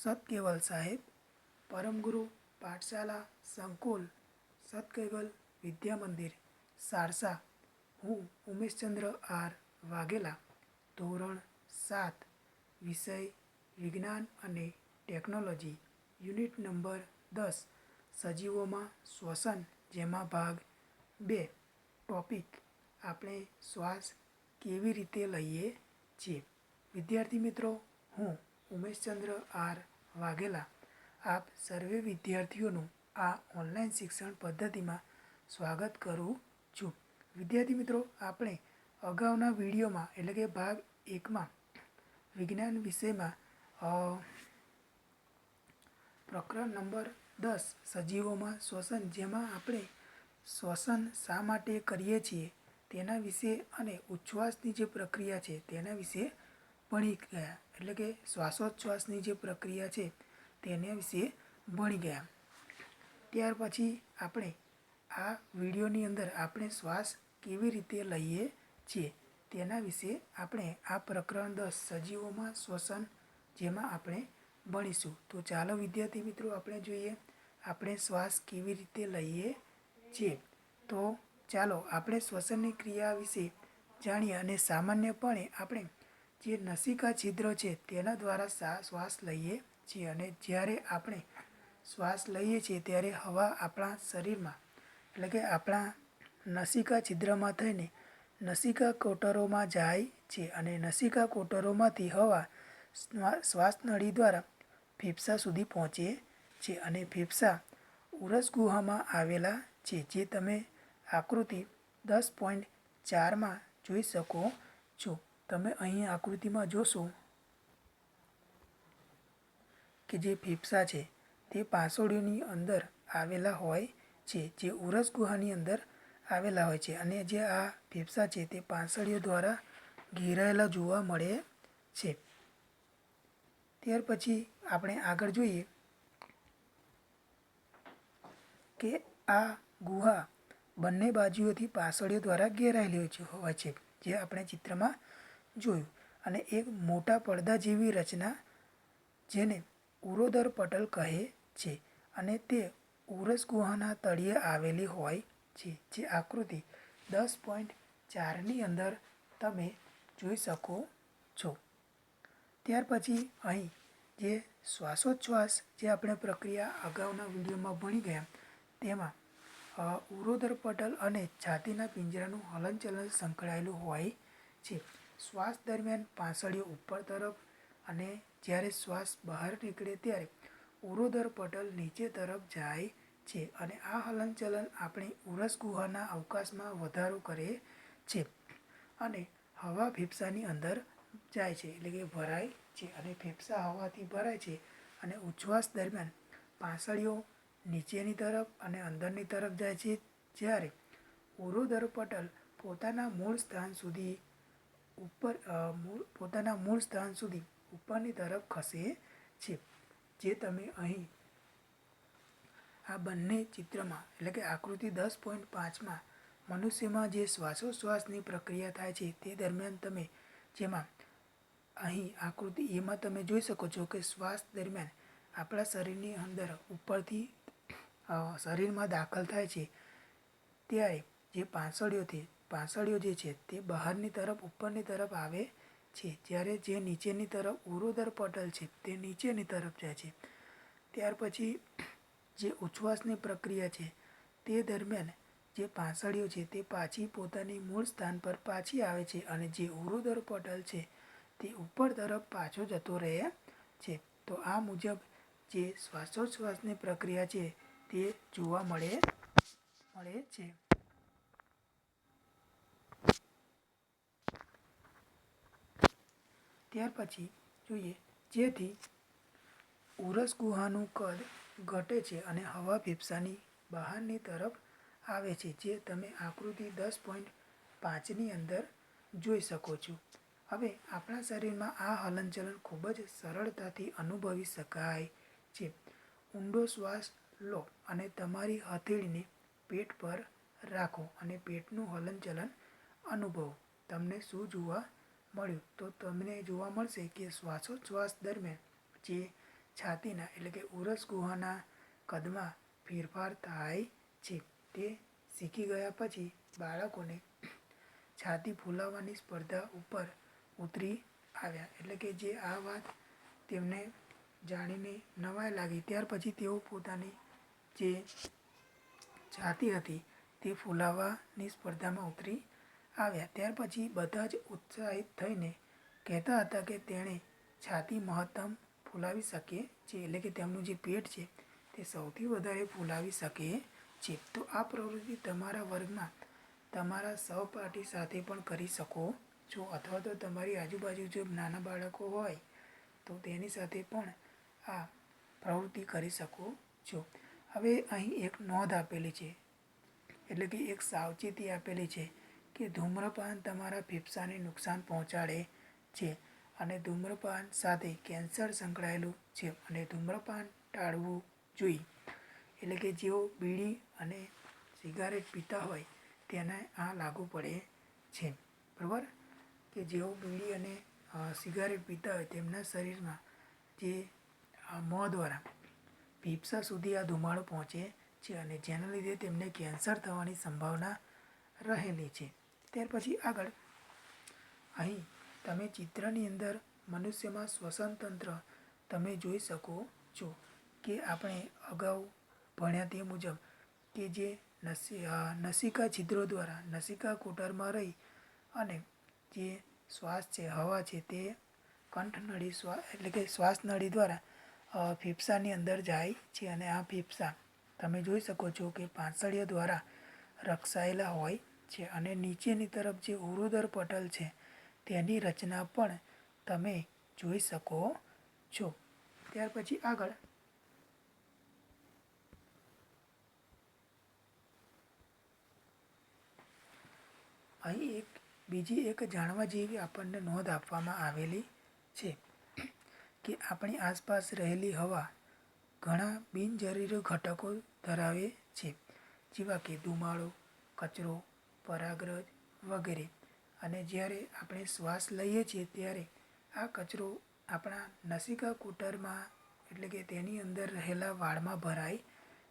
સતકેવલ સાહેબ, પરમગુરુ પાઠશાલા, સંકુલ, સતકેવલ વિદ્યા મંદિર સારસા. હું ઉમેશચંદ્ર આર વાઘેલા, ધોરણ સાત, વિષય વિજ્ઞાન અને ટેકનોલોજી, યુનિટ નંબર દસ, સજીવોમાં શ્વસન, જેમાં ભાગ બે, ટોપિક, આપણે શ્વાસ કેવી રીતે લઈએ છીએ. વિદ્યાર્થી મિત્રો, હું ઉમેશચંદ્ર આર વાઘેલા, આપ સર્વે વિદ્યાર્થીઓનું આ ઓનલાઈન શિક્ષણ પદ્ધતિમાં સ્વાગત કરું છું. વિદ્યાર્થી મિત્રો, આપણે અગાઉના વિડીયોમાં, એટલે કે ભાગ એકમાં, વિજ્ઞાન વિષયમાં પ્રકરણ નંબર દસ, સજીવોમાં શ્વસન, જેમાં આપણે શ્વસન શા માટે કરીએ છીએ, તેના વિશે અને ઉચ્છ્વાસની જે પ્રક્રિયા છે, તેના વિશે ભણી ગયા એટલે કે શ્વાસોચ્છ્વાસની જે પ્રક્રિયા છે તેના વિશે ભણી ગયા. ત્યાર પછી આપણે આ વિડીયોની અંદર આપણે શ્વાસ કેવી રીતે લઈએ છીએ તેના વિશે આપણે આ પ્રકરણ દસ સજીવોમાં શ્વસન જેમાં આપણે ભણીશું. તો ચાલો વિદ્યાર્થી મિત્રો, આપણે જોઈએ આપણે શ્વાસ કેવી રીતે લઈએ છીએ. તો ચાલો આપણે શ્વસનની ક્રિયા વિશે જાણીએ અને સામાન્યપણે આપણે જે નસિકા છિદ્ર છે તેના દ્વારા શ્વાસ લઈએ છીએ અને જ્યારે આપણે શ્વાસ લઈએ છીએ ત્યારે હવા આપણા શરીરમાં, એટલે કે આપણા નસિકા છિદ્રમાં થઈને નસિકા કોટરોમાં જાય છે અને નસિકા કોટરોમાંથી હવા શ્વા- શ્વાસનળી દ્વારા ફેફસા સુધી પહોંચે છે અને ફેફસા ઉરસ ગુહામાં આવેલા છે, જે તમે આકૃતિ દસ પોઈન્ટ ચારમાં જોઈ શકો છો. તમે અહીં આકૃતિમાં જોશો કે જે ફેફસા છે, તે પાંસળીઓની અંદર આવેલા હોય છે, જે ઉરસ ગુહાની અંદર આવેલા હોય છે અને જે આ ફેફસા છે, તે પાંસળીઓ દ્વારા ઘેરાયેલા જોવા મળે છે. ત્યાર પછી આપણે આગળ જોઈએ કે આ ગુહા બંને બાજુઓથી પાસળીઓ દ્વારા ઘેરાયેલી હોય છે જે આપણે ચિત્રમાં જોયું અને એક મોટા પડદા જેવી રચના જેને ઉરોદર પટલ કહે છે અને તે ઉરસ ગુહાના તળિયે આવેલી હોય છે, જે આકૃતિ દસ પોઈન્ટ ચારની અંદર તમે જોઈ શકો છો. ત્યાર પછી અહીં જે શ્વાસોચ્છ્વાસ જે આપણે પ્રક્રિયા અગાઉના વિડીયોમાં ભણી ગયા, તેમાં ઉરોદર પટલ અને છાતીના પિંજરાનું હલનચલન સંકળાયેલું હોય છે. શ્વાસ દરમિયાન પાંસળીઓ ઉપર તરફ અને જ્યારે શ્વાસ બહાર નીકળે ત્યારે ઉરોદર પટલ નીચે તરફ જાય છે અને આ હલનચલન આપણી ઉરસ ગુહાના અવકાશમાં વધારો કરે છે અને હવા ફેફસાની અંદર જાય છે એટલે કે ભરાય છે અને ફેફસા હવાથી ભરાય છે અને ઉચ્છ્વાસ દરમિયાન પાંસળીઓ નીચેની તરફ અને અંદરની તરફ જાય છે જ્યારે ઉરોદર પટલ પોતાના મૂળ સ્થાન સુધી ઉપર મૂળ, પોતાના મૂળ સ્થાન સુધી ઉપરની તરફ ખસે છે. જે તમે અહીં આ બંને ચિત્રમાં, એટલે કે આકૃતિ દસ પોઈન્ટ પાંચમાં, મનુષ્યમાં જે શ્વાસોશ્વાસની પ્રક્રિયા થાય છે, તે દરમિયાન તમે જેમાં અહીં આકૃતિ એમાં તમે જોઈ શકો છો કે શ્વાસ દરમિયાન આપણા શરીરની અંદર ઉપરથી શરીરમાં દાખલ થાય છે. ત્યારે જે પાંસળીઓથી પાંસળીઓ જે છે તે બહારની તરફ, ઉપરની તરફ આવે છે. જ્યારે જે નીચેની તરફ, ઉરોદર પટલ છે તે નીચેની તરફ જાય છે. ત્યાર પછી જે ઉચ્છ્વાસની પ્રક્રિયા છે તે દરમિયાન જે પાંસળીઓ છે તે પાછી પોતાની મૂળ સ્થાન પર પાછી આવે છે અને જે ઉરોદર પટલ છે તે ઉપર તરફ પાછો જતો રહે છે. તો આ મુજબ જે શ્વાસોચ્છ્વાસની પ્રક્રિયા છે તે જોવા મળે મળે છે. ત્યાર પછી જોઈએ, જેથી ઉરસ ગુહાનું કદ ઘટે છે અને હવા ફેફસાની બહારની તરફ આવે છે, જે તમે આકૃતિ દસ પોઈન્ટ પાંચની અંદર જોઈ શકો છો. હવે આપણા શરીરમાં આ હલનચલન ખૂબ જ સરળતાથી અનુભવી શકાય છે. ઊંડો શ્વાસ લો અને તમારી હથેળીને પેટ પર રાખો અને પેટનું હલનચલન અનુભવો. તમને શું જોવા મળ્યું. તો તમને જોવા મળશે કે શ્વાસોચ્છ્વાસ દરમિયાન જે છાતીના એટલે કે ઉરસ ગુહાના કદમાં ફેરફાર થાય છે, તે શીખી ગયા પછી બાળકોને છાતી ફૂલાવવાની સ્પર્ધા ઉપર ઉતરી આવ્યા. એટલે કે જે આ વાત તેમને જાણીને નવાઈ લાગી. ત્યાર પછી તેઓ પોતાની જે છાતી હતી તે ફૂલાવવાની સ્પર્ધામાં ઉતરી આવ્યા. ત્યાર પછી બધા જ ઉત્સાહિત થઈને કહેતા હતા કે તેણે છાતી મહત્તમ ફૂલાવી શકે છે, એટલે કે તેમનું જે પેટ છે તે સૌથી વધારે ફૂલાવી શકે છે. તો આ પ્રવૃત્તિ તમારા વર્ગમાં તમારા સહપાઠી સાથે પણ કરી શકો છો, અથવા તો તમારી આજુબાજુ જો નાના બાળકો હોય તો તેની સાથે પણ આ પ્રવૃત્તિ કરી શકો છો. હવે અહીં એક નોંધ આપેલી છે, એટલે કે એક સાવચેતી આપેલી છે. કે ધૂમ્રપાન તમારા ફેફસાને નુકસાન પહોંચાડે છે અને ધૂમ્રપાન સાથે કેન્સર સંકળાયેલું છે અને ધૂમ્રપાન ટાળવું જોઈએ. એટલે કે જેઓ બીડી અને સિગારેટ પીતા હોય તેને આ લાગુ પડે છે. બરાબર? કે જેઓ બીડી અને સિગારેટ પીતા હોય તેમના શરીરમાં જે મોં દ્વારા ફેફસા સુધી આ ધુમાડો પહોંચે છે અને જેના લીધે તેમને કેન્સર થવાની સંભાવના રહેલી છે. ત્યાર પછી આગળ. અહીં તમે ચિત્રની અંદર મનુષ્યમાં શ્વસન તંત્ર તમે જોઈ શકો છો કે આપણે અગાઉ ભણ્યા તે મુજબ કે જે નસી નસિકા છિદ્રો દ્વારા નસિકા કોટરમાં રહી અને જે શ્વાસ છે, હવા છે તે કંઠનળી શ્વાસ એટલે કે શ્વાસ નળી દ્વારા ફેફસાની અંદર જાય છે અને આ ફેફસા તમે જોઈ શકો છો કે પાંસળીઓ દ્વારા રક્ષાયેલા હોય છે અને નીચેની તરફ જે ઉરુદર પટલ છે, તેની રચના પણ તમે જોઈ શકો છો. ત્યાર પછી આગળ. અહીં એક, બીજી એક જાણવા જેવી આપણને નોંધ આપવામાં આવેલી છે કે આપણી આસપાસ રહેલી હવા ઘણા બિનજરૂરી ઘટકો ધરાવે છે. જેવા કે ધુમાડો, કચરો પરાગરજ વગેરે. અને જ્યારે આપણે શ્વાસ લઈએ છીએ ત્યારે આ કચરો આપણા નસિકા કુટરમાં એટલે કે તેની અંદર રહેલા વાળમાં ભરાય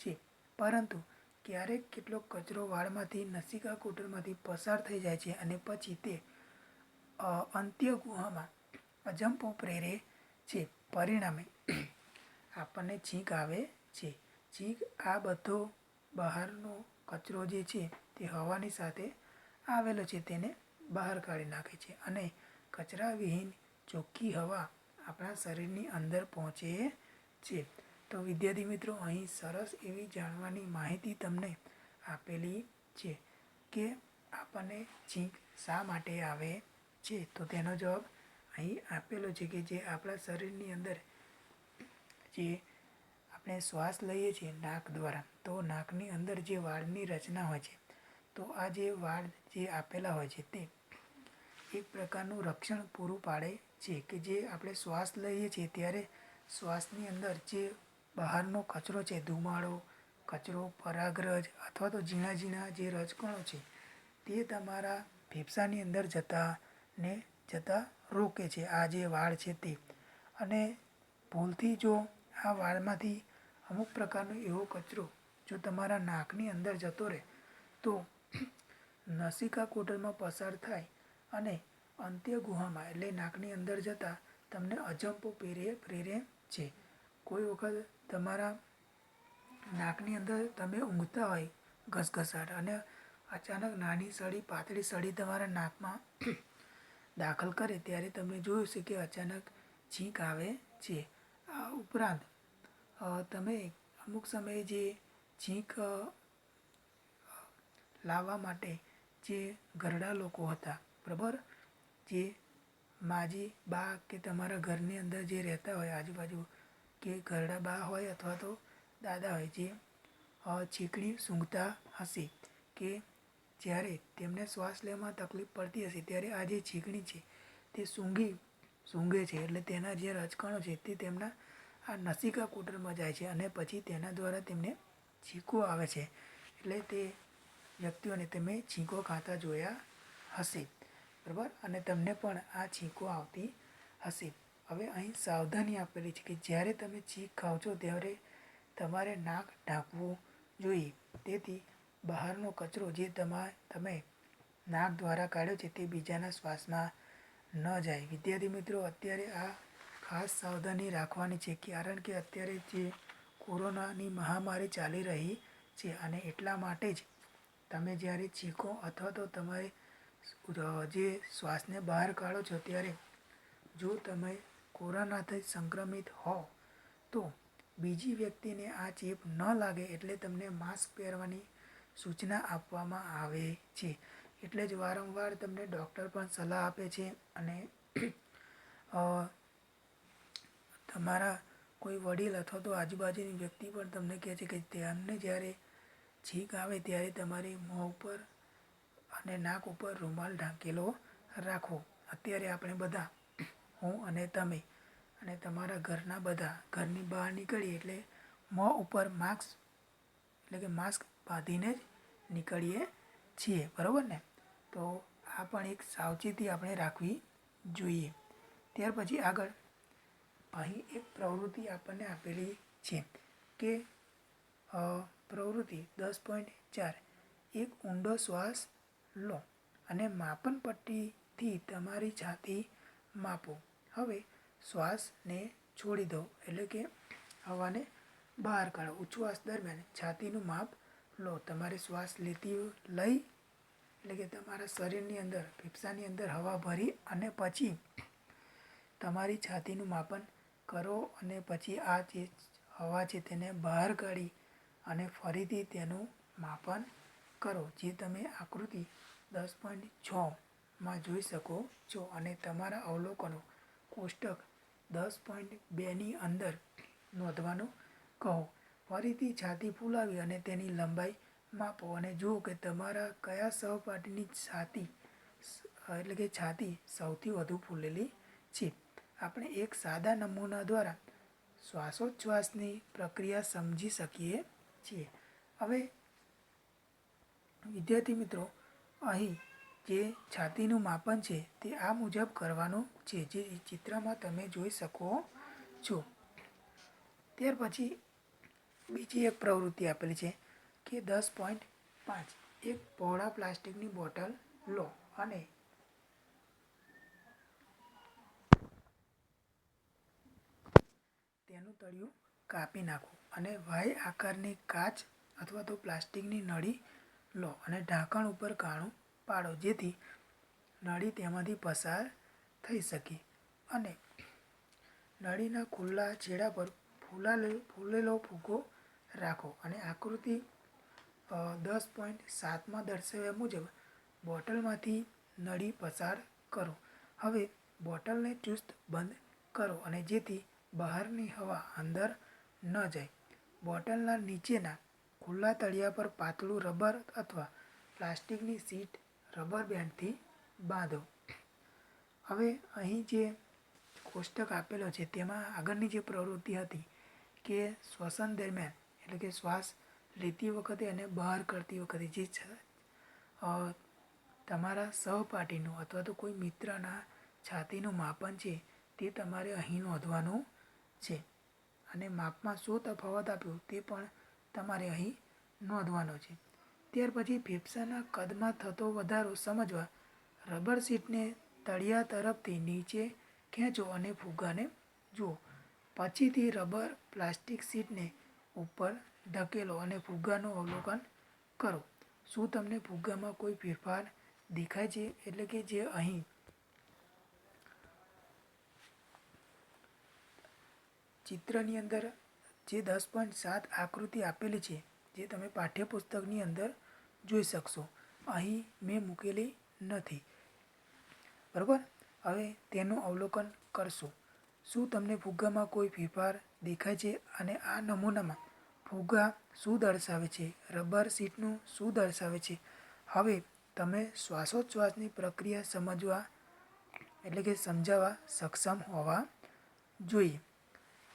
છે. પરંતુ ક્યારેક કેટલોક કચરો વાળમાંથી નસિકા કુટરમાંથી પસાર થઈ જાય છે અને પછી તે અંત્ય ગુહામાં અજંપો પ્રેરે છે. પરિણામે આપણને છીંક આવે છે. છીંક આ બધો બહારનો કચરો જે છે તે હવાની સાથે આવેલો છે તેને બહાર કાઢી નાખે છે અને કચરાવિહીન ચોખ્ખી હવા આપણા શરીરની અંદર પહોંચે છે. તો વિદ્યાર્થી મિત્રો, અહીં સરસ એવી જાણવાની માહિતી તમને આપેલી છે કે આપણને છીંક શા માટે આવે છે. તો તેનો જવાબ અહીં આપેલો છે કે જે આપણા શરીરની અંદર જે આપણે શ્વાસ લઈએ છીએ નાક દ્વારા, તો નાકની અંદર જે વાળની રચના હોય છે, તો આ જે વાળ જે આપેલા હોય છે તે એક પ્રકારનું રક્ષણ પૂરું પાડે છે કે જે આપણે શ્વાસ લઈએ છીએ ત્યારે શ્વાસની અંદર જે બહારનો કચરો છે, ધુમાડો, કચરો, પરાગરજ અથવા તો ઝીણા ઝીણા જે રજકણો છે, તે તમારા ફેફસાની અંદર જતા ને જતા રોકે છે આ જે વાળ છે તે. અને ભૂલથી જો આ વાળમાંથી અમુક પ્રકારનો એવો કચરો જો તમારા નાકની અંદર જતો રહે, તો નસિકા કોટરમાં પસાર થાય અને અંત્ય ગુહામાં એટલે નાકની અંદર જતાં તમને અજંપો પ્રેરે પ્રેરે છે. કોઈ વખત તમારા નાકની અંદર તમે ઊંઘતા હોય ઘસઘસાટ અને અચાનક નાની સળી પાતળી સળી તમારા નાકમાં દાખલ કરે, ત્યારે તમે જોયું છે કે અચાનક છીંક આવે છે. આ ઉપરાંત તમે અમુક સમયે જે છીંક લાવવા માટે જે ઘરડા લોકો હતા, બરાબર? જે માજી બા કે તમારા ઘરની અંદર જે રહેતા હોય, આજુબાજુ કે ઘરડા બા હોય અથવા તો દાદા હોય, જે છીકણી સૂંઘતા હશે કે જ્યારે તેમને શ્વાસ લેવામાં તકલીફ પડતી હશે, ત્યારે આ જે છીકણી છે તે સૂંઘી, સૂંઘે છે, એટલે તેના જે રજકણો છે તે તેમના આ નસિકા કુટરમાં જાય છે અને પછી તેના દ્વારા તેમને છીંકો આવે છે. એટલે તે વ્યક્તિઓને તમે છીંકો ખાતા જોયા હશે. બરાબર? અને તમને પણ આ છીંકો આવતી હશે. હવે અહીં સાવધાની આપેલી છે કે જ્યારે તમે છીંક ખાઓ છો ત્યારે તમારે નાક ઢાંકવું જોઈએ. તેથી બહારનો કચરો જે તમા, તમે નાક દ્વારા કાઢ્યો છે તે બીજાના શ્વાસમાં ન જાય. વિદ્યાર્થી મિત્રો, અત્યારે આ ખાસ સાવધાની રાખવાની છે, કારણ કે અત્યારે જે કોરોનાની મહામારી ચાલી રહી છે અને એટલા માટે જ તમે જ્યારે છીંકો અથવા તો તમારે જે શ્વાસને બહાર કાઢો છો ત્યારે જો તમે કોરોનાથી સંક્રમિત હો તો બીજી વ્યક્તિને આ ચેપ ન લાગે એટલે તમને માસ્ક પહેરવાની સૂચના આપવામાં આવે છે. એટલે જ વારંવાર તમને ડૉક્ટર પણ સલાહ આપે છે અને તમારા કોઈ વડીલ અથવા તો આજુબાજુની વ્યક્તિ પણ તમને કહે છે કે તેમને જ્યારે છીંક આવે ત્યારે તમારી મોં ઉપર અને નાક ઉપર રૂમાલ ઢાંકેલો રાખો. અત્યારે આપણે બધા, હું અને તમે અને તમારા ઘરના બધા, ઘરની બહાર નીકળીએ એટલે મોં ઉપર માસ્ક, એટલે કે માસ્ક બાંધીને જ નીકળીએ છીએ. બરાબર ને? તો આ પણ એક સાવચેતી આપણે રાખવી જોઈએ. ત્યાર પછી આગળ અહીં એક પ્રવૃત્તિ આપણને આપેલી છે કે પ્રવૃત્તિ દસ પોઈન્ટ ચાર. એક ઊંડો શ્વાસ લો અને માપન પટ્ટીથી તમારી છાતી માપો. હવે શ્વાસને છોડી દો, એટલે કે હવાને બહાર કાઢો. ઉચ્છ્વાસ દરમિયાન છાતીનું માપ લો. તમારે શ્વાસ લેતી લઈ, એટલે કે તમારા શરીરની અંદર, ફેફસાની અંદર હવા ભરી અને પછી તમારી છાતીનું માપન કરો અને પછી આ જે હવા છે તેને બહાર કાઢી અને ફરીથી તેનું માપન કરો, જે તમે આકૃતિ દસ પોઈન્ટ છમાં જોઈ શકો છો અને તમારા અવલોકનો કોષ્ટક દસ પોઈન્ટ બેની અંદર નોંધવાનું કહો. ફરીથી છાતી ફૂલાવી અને તેની લંબાઈ માપો અને જુઓ કે તમારા કયા સહપાઠીની છાતી એટલે કે છાતી સૌથી વધુ ફૂલેલી છે. આપણે એક સાદા નમૂના દ્વારા શ્વાસોચ્છ્વાસની પ્રક્રિયા સમજી શકીએ છીએ. હવે, વિદ્યાર્થી મિત્રો, અહીં જે છાતીનું માપન છે તે આ મુજબ કરવાનું છે, જે ચિત્રમાં તમે જોઈ શકો છો. ત્યાર પછી બીજી એક પ્રવૃત્તિ આપેલી છે કે દસ પોઈન્ટ પાંચ. એક પહોળા પ્લાસ્ટિકની બોટલ લો અને તેનું તળિયું કાપી નાખો અને વાય આકારની કાચ અથવા તો પ્લાસ્ટિકની નળી લો અને ઢાંકણ ઉપર કાણું પાડો જેથી નળી તેમાંથી પસાર થઈ શકે. અને નળીના ખુલ્લા છેડા પર ફૂલાલે, ફૂલેલો ફૂગો રાખો અને આકૃતિ દસ પોઈન્ટ સાતમાં દર્શાવ્યા મુજબ બોટલમાંથી નળી પસાર કરો. હવે બોટલને ચુસ્ત બંધ કરો અને જેથી બહારની હવા અંદર ન જાય. બોટલના નીચેના ખુલ્લા તળિયા પર પાતળું રબર અથવા પ્લાસ્ટિકની સીટ રબર બેન્ડથી બાંધો. હવે અહીં જે કોષ્ટક આપેલો છે તેમાં આગળની જે પ્રવૃત્તિ હતી કે શ્વસન દરમિયાન એટલે કે શ્વાસ લેતી વખતે અને બહાર કરતી વખતે જે તમારા સહપાઠીનું અથવા તો કોઈ મિત્રના છાતીનું માપન છે તે તમારે અહીં નોંધવાનું છે. અને માપમાં શું તફાવત આપ્યો તે પણ તમારે અહીં નોંધવાનો છે. ત્યાર પછી ફેફસાના કદમાં થતો વધારો સમજવા રબર સીટને તળિયા તરફથી નીચે ખેંચો અને ફુગ્ગાને જુઓ. પછીથી રબર પ્લાસ્ટિક સીટને ઉપર ધકેલો અને ફુગ્ગાનું અવલોકન કરો. શું તમને ફુગ્ગામાં કોઈ ફેરફાર દેખાય છે? એટલે કે જે અહીં ચિત્રની અંદર જે દસ પોઈન્ટ સાત આકૃતિ આપેલી છે, જે તમે પાઠ્યપુસ્તકની અંદર જોઈ શકશો. અહીં મેં મૂકેલી નથી. બરાબર? હવે તેનું અવલોકન કરશો. શું તમને ફુગ્ગામાં કોઈ ફેરફાર દેખાય છે અને આ નમૂનામાં ફુગ્ગા શું દર્શાવે છે? રબર સીટનું શું દર્શાવે છે? હવે તમે શ્વાસોચ્છ્વાસની પ્રક્રિયા સમજવા એટલે કે સમજાવવા સક્ષમ હોવા જોઈએ.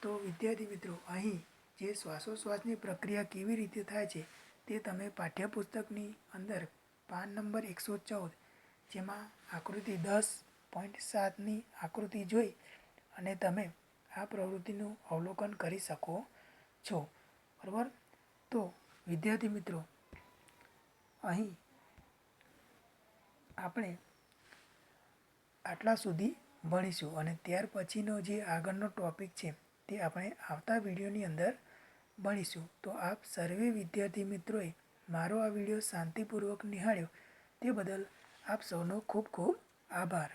તો વિદ્યાર્થી મિત્રો, અહીં જે શ્વાસોશ્વાસની પ્રક્રિયા કેવી રીતે થાય છે તે તમે પાઠ્યપુસ્તકની અંદર પાન નંબર એકસો ચૌદ, જેમાં આકૃતિ દસ પોઈન્ટ સાતની આકૃતિ જોઈ અને તમે આ પ્રવૃત્તિનું અવલોકન કરી શકો છો. બરાબર? તો વિદ્યાર્થી મિત્રો, અહીં આપણે આટલા સુધી ભણીશું અને ત્યાર પછીનો જે આગળનો ટોપિક છે તે આપણે આવતા વિડીયોની અંદર ભણીશું. તો આપ સર્વે વિદ્યાર્થી મિત્રોએ મારો આ વીડિયો શાંતિપૂર્વક નિહાળ્યો. તે બદલ આપ સૌનો ખૂબ ખૂબ આભાર.